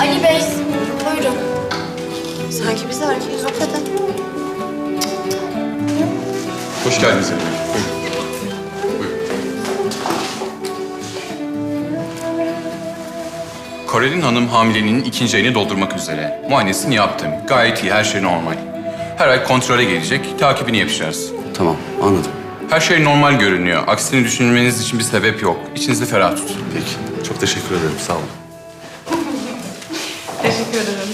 Ali Bey, buyurun. Sanki biz erkeğiz o kadar. Hoş geldiniz efendim. Korelin Hanım hamilenin ikinci ayını doldurmak üzere. Muayenesini yaptım. Gayet iyi, her şey normal. Her ay kontrole gelecek, takibini yapacağız. Tamam, anladım. Her şey normal görünüyor. Aksini düşünmeniz için bir sebep yok. İçinizi ferah tutun. Peki, çok teşekkür ederim. Sağ olun. Teşekkür ederim.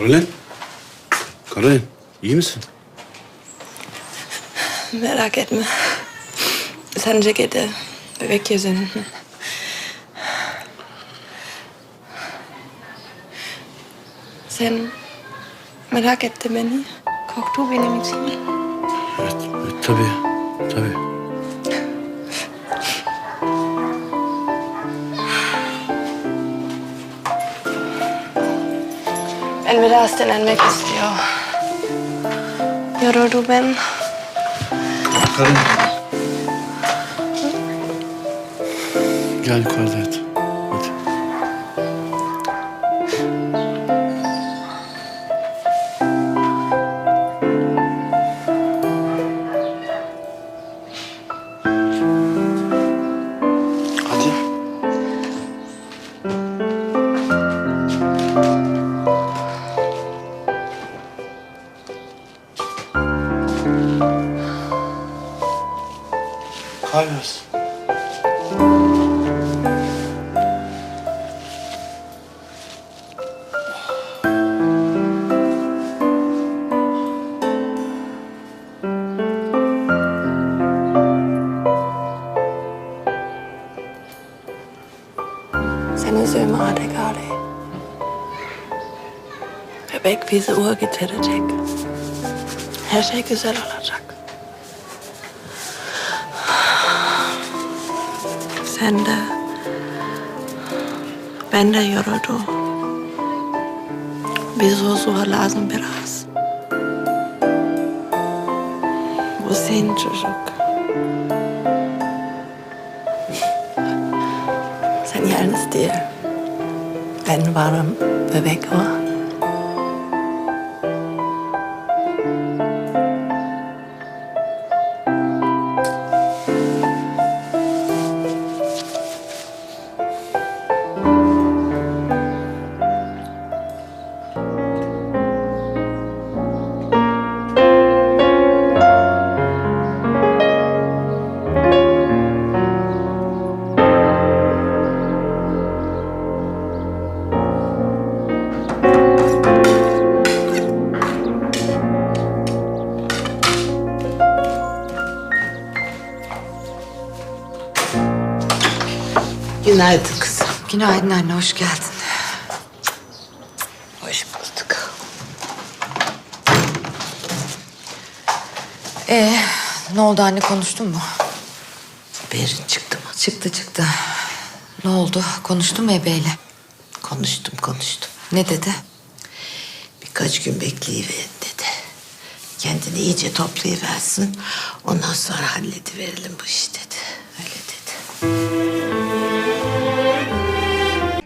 Karolin. Karolin, iyi misin? Merak etme. Sen ceketi bebek yüzün. Sen merak etti beni. Korktu benim için. Evet, evet tabii. Tabii. Biraz dinlenmek istiyor. Yoruldu ben. Karolin. Gel yukarıda. Carlos. Sen üzülme hadi Kali. Bebek bizi uğa getirecek. Her şey güzel olacak. Sen de... Ben de yoruldum. Biz huzur lazım biraz. Bu senin çocuk. Sen yalnız değil. Ben varım, bebek var. Günaydın kızım. Günaydın anne, hoş geldin. Hoş bulduk. Ee, ne oldu anne, konuştun mu? Berin çıktı mı? Çıktı çıktı. Ne oldu, konuştun mu ebeyle? Konuştum konuştum. Ne dedi? Birkaç gün bekleyiverin dedi. Kendini iyice toplayıversin. Ondan sonra hallediverelim bu iş dedi. Öyle dedi.